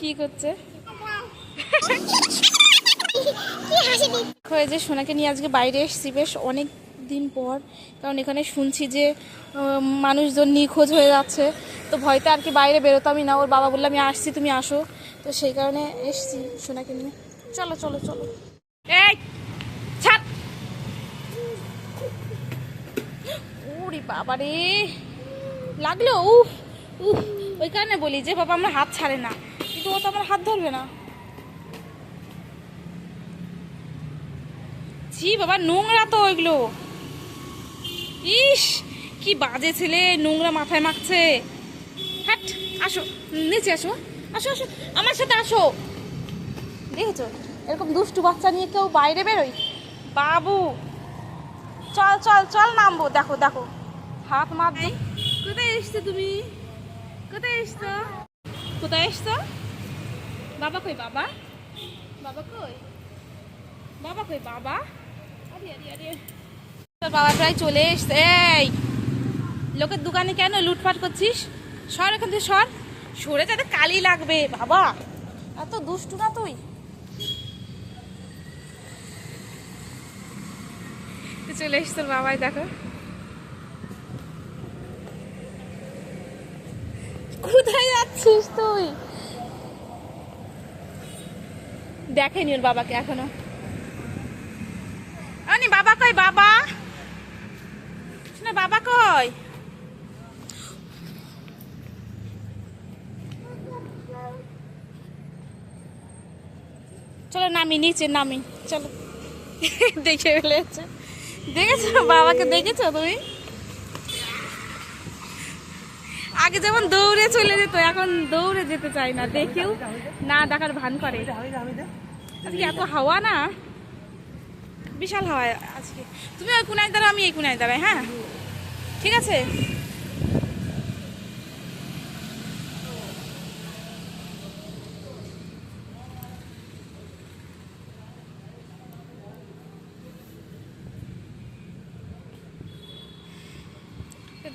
কি করছে? হয়ে যে সোনাকে নিয়ে আজকে বাইরে এসেছি বেশ অনেক দিন পর। কারণ এখানে শুনছি যে মানুষজন নিখোঁজ হয়ে যাচ্ছে। তো ভয়তে আর কি বাইরে বেরোতামই না। ওর বাবা বললাম আমি আসছি তুমি আসো। তো সেই কারণে এসছি সোনাকে নিয়ে। চলো চলো চলো। এই ছাড়! ওরে বাবা রে। লাগল উফ উফ। ওই কারণে বলি যে বাবা আমার হাত ছাড়ে না। কিন্তু ও তো আমার হাত ধরবে না। ছি বাবা নোংরা তো ওইগুলো। ইস কি বাজে ছেলে নোংরা মাথায় মাখছে। হ্যাট আসো নিচে আসো। আসো আসো আমার সাথে আসো। দেখেছ? এরকম দুষ্টু বাচ্চা নিয়ে কেউ বাইরে বেরোয়? বাবু চল চল চল নামবো। দেখো দেখো। হাত মার কোথায় এসছো তুমি? কোথায় এসছো? কোথায় এসছো? বাবা কই, বাবা? বাবা কই? বাবা কই, বাবা? আরে আরে আরে। তোর বাবা প্রায় চলে এসছে। এই, লোকের দোকানে কেন লুটপাট করছিস? সর এখান থেকে, সর। সরে যাতে কালি লাগবে, বাবা। এত দুষ্টু না তুই? চলে এসছে তোর বাবাই, দেখো। কোথায় যাচ্ছিস তুই? দেখেনি ওর বাবাকে এখনও। আনি বাবা কই বাবা? শোনা বাবা কই? চলো নামি নিচে নামি চলো। দেখে ফেলেছে। দেখেছ? বাবাকে দেখেছ তুমি? আগে যেমন দৌড়ে চলে যেত এখন দৌড়ে যেতে চাই না। দেখেও না দেখার ভান করে। আজকে এত হাওয়া না? বিশাল হাওয়া আজকে। তুমি ওই কোনায় দাঁড়াও, আমি এই কোনায় দাঁড়াই হ্যাঁ? ঠিক আছে?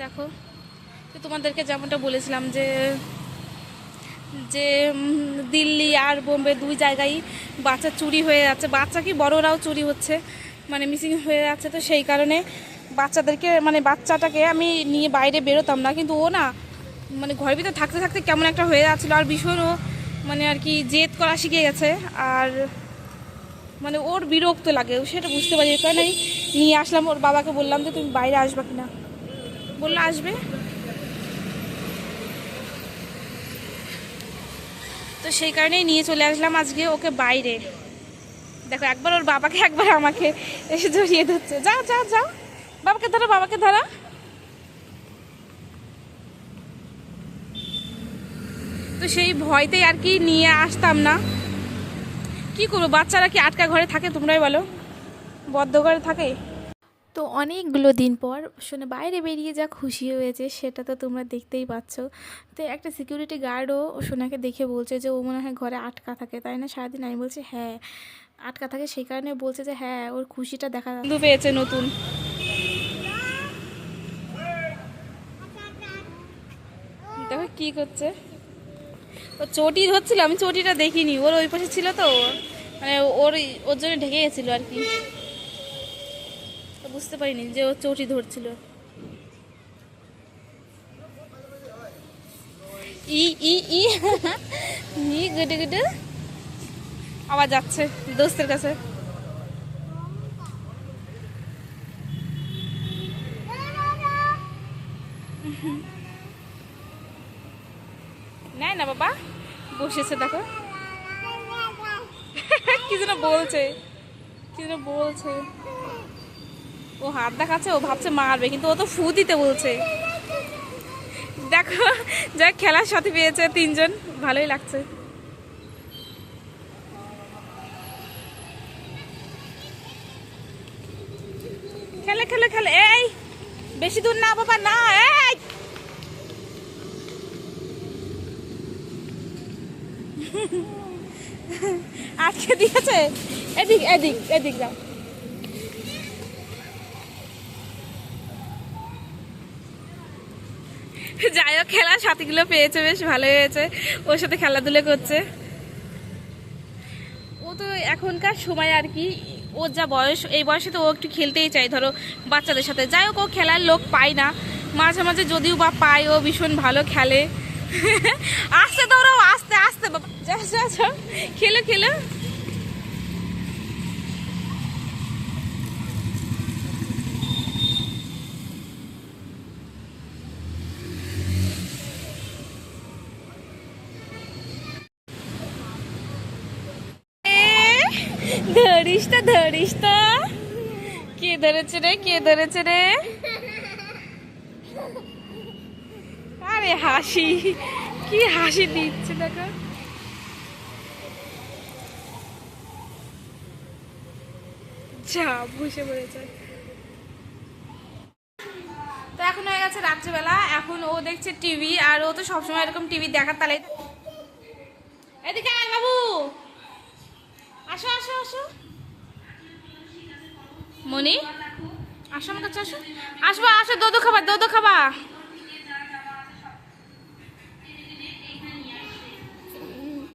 দেখো, তো তোমাদেরকে যেমনটা বলেছিলাম যে যে দিল্লি আর বোম্বে দুই জায়গায় বাচ্চা চুরি হয়ে যাচ্ছে। বাচ্চা কি বড়রাও চুরি হচ্ছে? মানে মিসিং হয়ে যাচ্ছে। তো সেই কারণে বাচ্চাদেরকে মানে বাচ্চাটাকে আমি নিয়ে বাইরে বেরোতাম না। কিন্তু ও না মানে ঘরের ভিতরে থাকতে থাকতে কেমন একটা হয়ে যাচ্ছিল। আর ভীষণ ও মানে আর কি জেদ করা শিখে গেছে। আর মানে ওর বিরক্ত লাগে। সেটা বুঝতে পারি। কারণে নিয়ে আসলাম, ওর বাবাকে বললাম যে, তুমি বাইরে আসবা কিনা? বলল, আসবে। তো সেই কারণেই নিয়ে চলে আসলাম আজকে ওকে বাইরে। দেখো, একবার ওর বাবাকে, একবার আমাকে এসে জড়িয়ে ধরছে। যা যা যাও। বাবাকে ধরো বাবাকে ধরো। তো সেই ভয়তেই আর কি নিয়ে আসতাম না। কি করব? বাচ্চারা কি আটকা ঘরে থাকে তোমরাই বলো? বদ্ধ ঘরে থাকে? তো অনেকগুলো দিন পর শুনে বাইরে বেরিয়ে যা খুশি হয়েছে, সেটা তো তোমরা দেখতেই পাচ্ছ। তো একটা সিকিউরিটি গার্ডও সোনাকে দেখে বলছে যে, ও মনে হয় ঘরে আটকা থাকে, তাই না? সারাদিন আমি বলছি হ্যাঁ আটকা থাকে সেই কারণে বলছে যে হ্যাঁ ওর খুশিটা দেখা বন্ধু পেয়েছে নতুন। দেখো কি করছে। ও চটি ধরছিল, আমি চটিটা দেখিনি, ওর ওই পাশে ছিল তো মানে ওর ওর জন্য ঢেকে গেছিল আর কি। বুঝতে পারিনি যে ও চটি ধরছিল। ই ই ই ই গুডু গুডু আবার যাচ্ছে দোস্তের কাছে। নেয় না বাবা, বসেছে দেখো। কি যেন বলছে, কি যেন বলছে। ও হাত দেখাচ্ছে, ও ভাবছে মারবে, কিন্তু ও তো ফু দিতে বলছে। দেখো যা খেলার সাথে পেয়েছে তিনজন, ভালোই লাগছে। খেলে খেলে খেলে, এই, বেশি দূর না, বাবা, না, এই। আটকে দিয়েছে। এদিক এদিক এদিক যাও। যাই হোক খেলা সাথীগুলো পেয়েছে, বেশ ভালো হয়েছে। ওর সাথে খেলাধুলো করছে। ও তো এখনকার সময় আর কি, ওর যা বয়স, এই বয়সে তো ও একটু খেলতেই চাই ধরো বাচ্চাদের সাথে। যাই হোক, ও খেলার লোক পায় না। মাঝে মাঝে যদিও বা পায়, ও ভীষণ ভালো খেলে। আস্তে দৌড়াও, আস্তে আস্তে যা যা। খেলো খেলো। ধরিস তো ধরিস তো কে ধরেছে রে, কে ধরেছে রে? আরে হাসি, কি হাসি দিচ্ছে দেখো। যা, বসে পড়েছে। তো এখন হয়ে গেছে রাত্রিবেলা, এখন ও দেখছে টিভি, আর ও তো সবসময় এরকম টিভি দেখার তালে এদিকে বাবু! আসো আসো আসো। মনি আসো আমার কাছে আসো। আসব আসো দোদো খাবা দোদো খাবা।